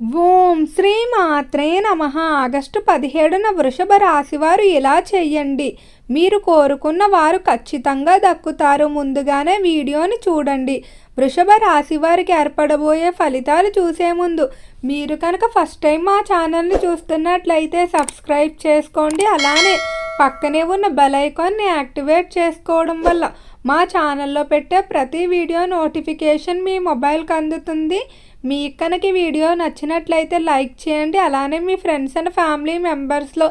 ఓం శ్రీ మాత్రే నమ. ఆగస్టు పదిహేడున వృషభ రాశి వారు ఇలా చేయండి. మీరు కోరుకున్న వారు ఖచ్చితంగా దక్కుతారు. ముందుగానే వీడియోని చూడండి. వృషభ రాశి వారికి ఏర్పడబోయే ఫలితాలు చూసే ముందు మీరు కనుక ఫస్ట్ టైం మా ఛానల్ని చూస్తున్నట్లయితే సబ్స్క్రైబ్ చేసుకోండి. అలానే పక్కనే ఉన్న బెల్ ఐకాన్ని యాక్టివేట్ చేసుకోవడం వల్ల మా ఛానల్లో పెట్టే ప్రతి వీడియో నోటిఫికేషన్ మీ మొబైల్కి అందుతుంది. మీ కనుక వీడియో నచ్చినట్లయితే లైక్ చేయండి. అలానే మీ ఫ్రెండ్స్ అండ్ ఫ్యామిలీ మెంబర్స్లో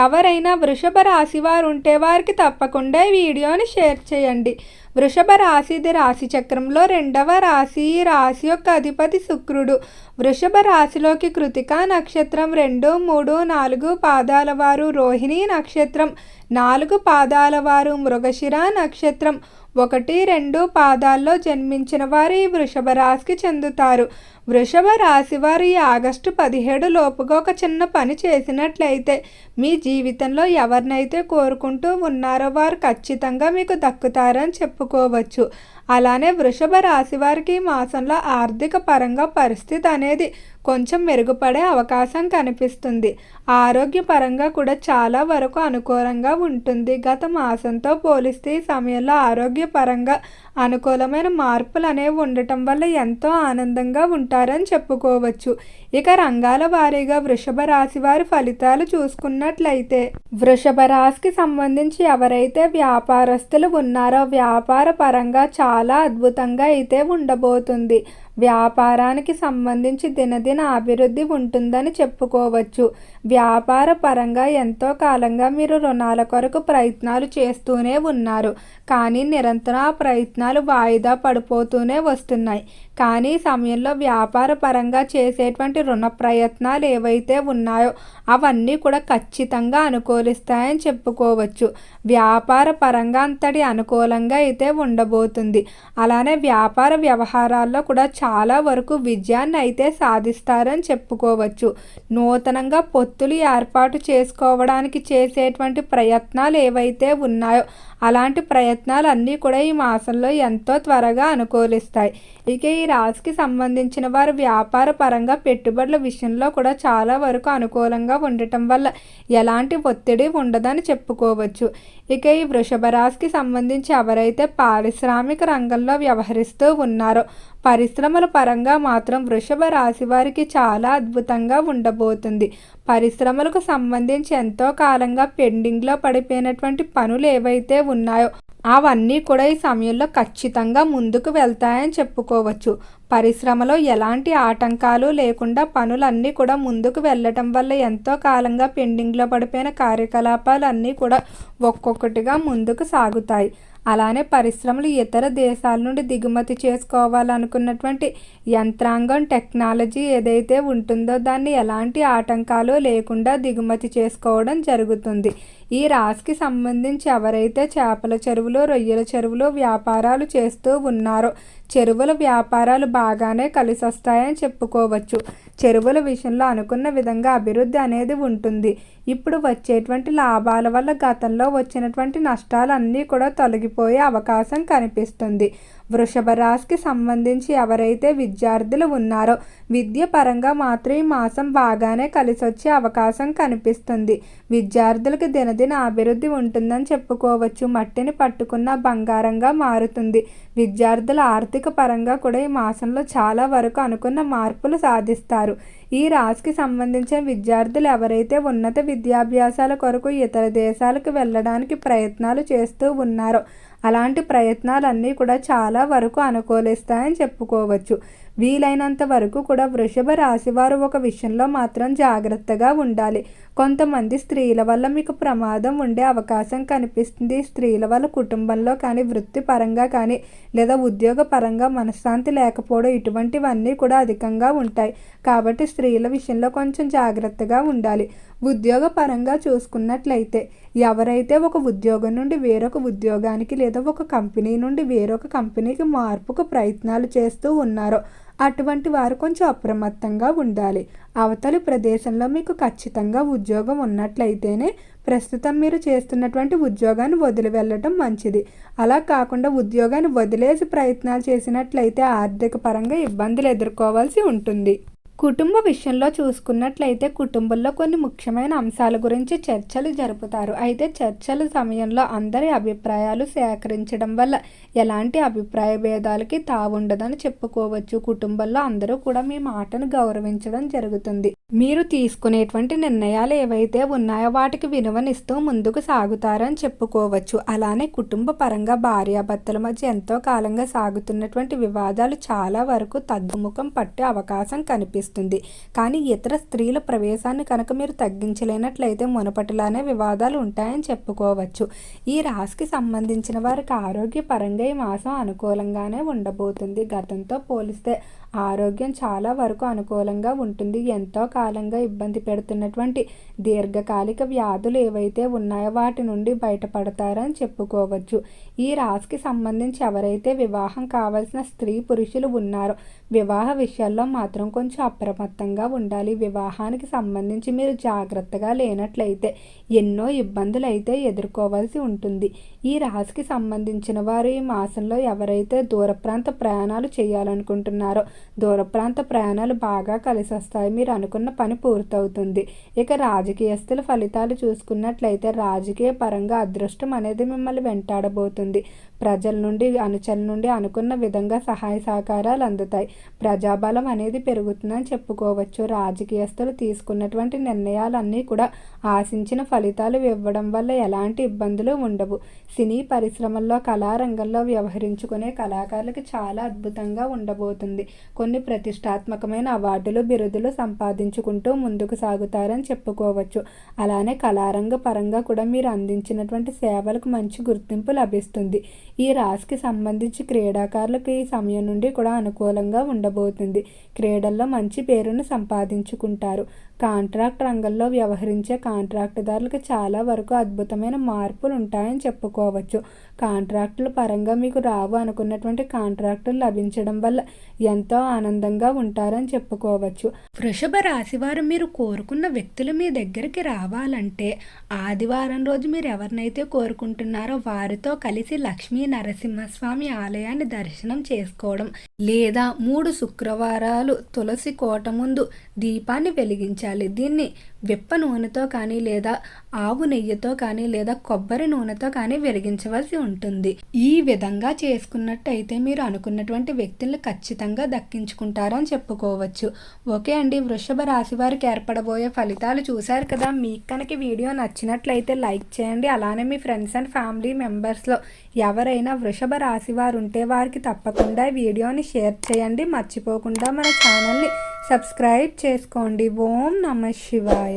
ఎవరైనా వృషభ రాశి వారు ఉంటే వారికి తప్పకుండా ఈ వీడియోని షేర్ చేయండి. వృషభ రాశిది రాశి చక్రంలో రెండవ రాశి ఈ రాశి యొక్క అధిపతి శుక్రుడు. వృషభ రాశిలోకి కృతికా నక్షత్రం రెండు మూడు నాలుగు పాదాల వారు రోహిణి నక్షత్రం నాలుగు పాదాల వారు మృగశిర నక్షత్రం ఒకటి రెండు పాదాల్లో జన్మించిన వారు ఈ వృషభ రాశికి చెందుతారు. వృషభ రాశి వారు ఈ ఆగస్టు పదిహేడు లోపుగా ఒక చిన్న పని చేసినట్లయితే మీ జీవితంలో ఎవరినైతే కోరుకుంటూ ఉన్నారో వారు ఖచ్చితంగా మీకు దక్కుతారని చెప్పుకోవచ్చు. అలానే వృషభ రాశి వారికి ఈ మాసంలో ఆర్థిక పరంగా పరిస్థితి అనేది కొంచెం మెరుగుపడే అవకాశం కనిపిస్తుంది. ఆరోగ్యపరంగా కూడా చాలా వరకు అనుకూలంగా ఉంటుంది. గత మాసంతో పోలిస్తే ఈ సమయంలో ఆరోగ్యపరంగా అనుకూలమైన మార్పులు అనేవి ఉండటం వల్ల ఎంతో ఆనందంగా ఉంటారని చెప్పుకోవచ్చు. ఇక రంగాల వారీగా వృషభ రాశి వారి ఫలితాలు చూసుకున్నట్లయితే వృషభ రాశికి సంబంధించి ఎవరైతే వ్యాపారస్తులు ఉన్నారో వ్యాపార పరంగా చాలా అద్భుతంగా అయితే ఉండబోతుంది. వ్యాపారానికి సంబంధించి దినదిన అభివృద్ధి ఉంటుందని చెప్పుకోవచ్చు. వ్యాపార పరంగా ఎంతో కాలంగా మీరు రుణాల కొరకు ప్రయత్నాలు చేస్తూనే ఉన్నారు. కానీ నిరంతరం ఆ ప్రయత్నాలు వాయిదా పడిపోతూనే వస్తున్నాయి. కానీ సమయంలో వ్యాపార పరంగా చేసేటువంటి రుణ ప్రయత్నాలు ఏవైతే ఉన్నాయో అవన్నీ కూడా ఖచ్చితంగా అనుకూలిస్తాయని చెప్పుకోవచ్చు. వ్యాపార పరంగా అంతటి అనుకూలంగా అయితే ఉండబోతుంది. అలానే వ్యాపార వ్యవహారాల్లో కూడా చాలా వరకు విజయాన్ని అయితే సాధిస్తారని చెప్పుకోవచ్చు. నూతనంగా పొత్తులు ఏర్పాటు చేసుకోవడానికి చేసేటువంటి ప్రయత్నాలు ఏవైతే ఉన్నాయో అలాంటి ప్రయత్నాలు అన్నీ కూడా ఈ మాసంలో ఎంతో త్వరగా అనుకూలిస్తాయి. ఇక ఈ రాశికి సంబంధించిన వారు వ్యాపార పరంగా పెట్టుబడుల విషయంలో కూడా చాలా వరకు అనుకూలంగా ఉండటం వల్ల ఎలాంటి ఒత్తిడి ఉండదని చెప్పుకోవచ్చు. ఇక ఈ వృషభ రాశికి సంబంధించి ఎవరైతే పారిశ్రామిక రంగంలో వ్యవహరిస్తూ ఉన్నారో పరిశ్రమల పరంగా మాత్రం వృషభ రాశి వారికి చాలా అద్భుతంగా ఉండబోతుంది. పరిశ్రమలకు సంబంధించి ఎంతో కాలంగా పెండింగ్లో పడిపోయినటువంటి పనులు ఏవైతే ఉన్నాయో అవన్నీ కూడా ఈ సమయంలో ఖచ్చితంగా ముందుకు వెళ్తాయని చెప్పుకోవచ్చు. పరిశ్రమలో ఎలాంటి ఆటంకాలు లేకుండా పనులన్నీ కూడా ముందుకు వెళ్ళటం వల్ల ఎంతో కాలంగా పెండింగ్లో పడిపోయిన కార్యకలాపాలు అన్నీ కూడా ఒక్కొక్కటిగా ముందుకు సాగుతాయి. అలానే పరిశ్రమలు ఇతర దేశాల నుండి దిగుమతి చేసుకోవాలనుకున్నటువంటి యంత్రాంగం టెక్నాలజీ ఏదైతే ఉంటుందో దాన్ని ఎలాంటి ఆటంకాలు లేకుండా దిగుమతి చేసుకోవడం జరుగుతుంది. ఈ రాశికి సంబంధించి ఎవరైతే చేపల చెరువులు రొయ్యల చెరువులు వ్యాపారాలు చేస్తూ ఉన్నారో చెరువుల వ్యాపారాలు బాగానే కలిసొస్తాయని చెప్పుకోవచ్చు. చెరువుల విషయంలో అనుకున్న విధంగా అభివృద్ధి అనేది ఉంటుంది. ఇప్పుడు వచ్చేటువంటి లాభాల వల్ల గతంలో వచ్చినటువంటి నష్టాలన్నీ కూడా తొలగిపోయే అవకాశం కనిపిస్తుంది. వృషభ రాశికి సంబంధించి ఎవరైతే విద్యార్థులు ఉన్నారో విద్య పరంగా మాత్రం ఈ మాసం బాగానే కలిసి వచ్చే అవకాశం కనిపిస్తుంది. విద్యార్థులకు దినదిన అభివృద్ధి ఉంటుందని చెప్పుకోవచ్చు. మట్టిని పట్టుకున్న బంగారంగా మారుతుంది. విద్యార్థుల ఆర్థిక పరంగా కూడా ఈ మాసంలో చాలా వరకు అనుకున్న మార్పులు సాధిస్తారు. ఈ రాశికి సంబంధించిన విద్యార్థులు ఎవరైతే ఉన్నత విద్యాభ్యాసాల కొరకు ఇతర దేశాలకు వెళ్ళడానికి ప్రయత్నాలు చేస్తూ ఉన్నారో అలాంటి ప్రయత్నాలన్నీ కూడా చాలా వరకు అనుకూలిస్తాయని చెప్పుకోవచ్చు. వీలైనంత వరకు కూడా వృషభ రాశి వారు ఒక విషయంలో మాత్రం జాగ్రత్తగా ఉండాలి. కొంతమంది స్త్రీల వల్ల మీకు ప్రమాదం ఉండే అవకాశం కనిపిస్తుంది. స్త్రీల వల్ల కుటుంబంలో కానీ వృత్తిపరంగా కానీ లేదా ఉద్యోగపరంగా మనశ్శాంతి లేకపోవడం ఇటువంటివన్నీ కూడా అధికంగా ఉంటాయి. కాబట్టి స్త్రీల విషయంలో కొంచెం జాగ్రత్తగా ఉండాలి. ఉద్యోగపరంగా చూసుకున్నట్లయితే ఎవరైతే ఒక ఉద్యోగం నుండి వేరొక ఉద్యోగానికి లేదా ఒక కంపెనీ నుండి వేరొక కంపెనీకి మార్పుకు ప్రయత్నాలు చేస్తూ ఉన్నారో అటువంటి వారు కొంచెం అప్రమత్తంగా ఉండాలి. అవతలి ప్రదేశంలో మీకు ఖచ్చితంగా ఉద్యోగం ఉన్నట్లయితేనే ప్రస్తుతం మీరు చేస్తున్నటువంటి ఉద్యోగాన్ని వదిలి వెళ్ళటం మంచిది. అలా కాకుండా ఉద్యోగాన్ని వదిలేసి ప్రయత్నాలు చేసినట్లయితే ఆర్థిక పరంగా ఇబ్బందులు ఎదుర్కోవాల్సి ఉంటుంది. కుటుంబ విషయంలో చూసుకున్నట్లయితే కుటుంబంలో కొన్ని ముఖ్యమైన అంశాల గురించి చర్చలు జరుపుతారు. అయితే చర్చల సమయంలో అందరి అభిప్రాయాలు సేకరించడం వల్ల ఎలాంటి అభిప్రాయ భేదాలకి తావుండదని చెప్పుకోవచ్చు. కుటుంబంలో అందరూ కూడా మీ మాటను గౌరవించడం జరుగుతుంది. మీరు తీసుకునేటువంటి నిర్ణయాలు ఏవైతే ఉన్నాయో వాటికి విలువనిస్తూ ముందుకు సాగుతారని చెప్పుకోవచ్చు. అలానే కుటుంబ పరంగా భార్యాభర్తల మధ్య ఎంతో కాలంగా సాగుతున్నటువంటి వివాదాలు చాలా వరకు తగ్గుముఖం పట్టే అవకాశం కనిపిస్తుంది. కానీ ఇతర స్త్రీల ప్రవేశాన్ని కనుక మీరు తగ్గించలేనట్లయితే మునపటిలానే వివాదాలు ఉంటాయని చెప్పుకోవచ్చు. ఈ రాశికి సంబంధించిన వారికి ఆరోగ్యపరంగా ఈ మాసం అనుకూలంగానే ఉండబోతుంది. గతంతో పోలిస్తే ఆరోగ్యం చాలా వరకు అనుకూలంగా ఉంటుంది. ఎంతో కాలంగా ఇబ్బంది పెడుతున్నటువంటి దీర్ఘకాలిక వ్యాధులు ఏవైతే ఉన్నాయో వాటి నుండి బయటపడతారని చెప్పుకోవచ్చు. ఈ రాశికి సంబంధించి ఎవరైతే వివాహం కావాల్సిన స్త్రీ పురుషులు ఉన్నారో వివాహ విషయాల్లో మాత్రం కొంచెం అప్రమత్తంగా ఉండాలి. వివాహానికి సంబంధించి మీరు జాగ్రత్తగా లేనట్లయితే ఎన్నో ఇబ్బందులు అయితే ఎదుర్కోవాల్సి ఉంటుంది. ఈ రాశికి సంబంధించిన వారు ఈ మాసంలో ఎవరైతే దూర ప్రాంత ప్రయాణాలు చేయాలనుకుంటున్నారో దూర ప్రాంత ప్రయాణాలు బాగా కలిసొస్తాయి. మీరు అనుకున్న పని పూర్తవుతుంది. ఇక రాజకీయస్తుల ఫలితాలు చూసుకున్నట్లయితే రాజకీయ పరంగా అదృష్టం అనేది మిమ్మల్ని వెంటాడబోతుంది. ప్రజల నుండి అనుచరుల నుండి అనుకున్న విధంగా సహాయ సహకారాలు అందుతాయి. ప్రజాబలం అనేది పెరుగుతుందని చెప్పుకోవచ్చు. రాజకీయస్తులు తీసుకున్నటువంటి నిర్ణయాలన్నీ కూడా ఆశించిన ఫలితాలు ఇవ్వడం వల్ల ఎలాంటి ఇబ్బందులు ఉండవు. సినీ పరిశ్రమల్లో కళారంగంలో వ్యవహరించుకునే కళాకారులకు చాలా అద్భుతంగా ఉండబోతుంది. కొన్ని ప్రతిష్టాత్మకమైన అవార్డులు బిరుదులు సంపాదించుకుంటూ ముందుకు సాగుతారని చెప్పుకోవచ్చు. అలానే కళారంగ పరంగా కూడా మీరు అందించినటువంటి సేవలకు మంచి గుర్తింపు లభిస్తుంది. ఈ రాశికి సంబంధించి క్రీడాకారులకు ఈ సమయం నుండి కూడా అనుకూలంగా ఉండబోతుంది. క్రీడల్లో మంచి పేరును సంపాదించుకుంటారు. కాంట్రాక్ట్ రంగంలో వ్యవహరించే కాంట్రాక్టుదారులకు చాలా వరకు అద్భుతమైన మార్పులు ఉంటాయని చెప్పుకోవచ్చు. కాంట్రాక్టుల పరంగా మీకు రావు అనుకున్నటువంటి కాంట్రాక్టులు లభించడం వల్ల ఎంతో ఆనందంగా ఉంటారని చెప్పుకోవచ్చు. వృషభ రాశి వారు మీరు కోరుకున్న వ్యక్తులు మీ దగ్గరికి రావాలంటే ఆదివారం రోజు మీరు ఎవరినైతే కోరుకుంటున్నారో వారితో కలిసి లక్ష్మీ నరసింహస్వామి ఆలయాన్ని దర్శనం చేసుకోవడం లేదా మూడు శుక్రవారాలు తులసి కోట ముందు దీపాన్ని వెలిగించాలి దీన్ని విప్ప నూనెతో కానీ లేదా ఆవు నెయ్యితో కానీ లేదా కొబ్బరి నూనెతో కానీ వెలిగించవలసి ఉంటుంది. ఈ విధంగా చేసుకున్నట్టయితే మీరు అనుకున్నటువంటి వ్యక్తులను ఖచ్చితంగా దక్కించుకుంటారని చెప్పుకోవచ్చు. ఓకే అండి వృషభ రాశి వారికి ఏర్పడబోయే ఫలితాలు చూశారు కదా. మీకు కనుక వీడియో నచ్చినట్లయితే లైక్ చేయండి. అలానే మీ ఫ్రెండ్స్ అండ్ ఫ్యామిలీ మెంబర్స్లో ఎవరైనా వృషభ రాశి వారు ఉంటే వారికి తప్పకుండా వీడియోని షేర్ చేయండి. మర్చిపోకుండా మన ఛానల్ని సబ్స్క్రైబ్ చేసుకోండి. ఓం నమ శివాయ.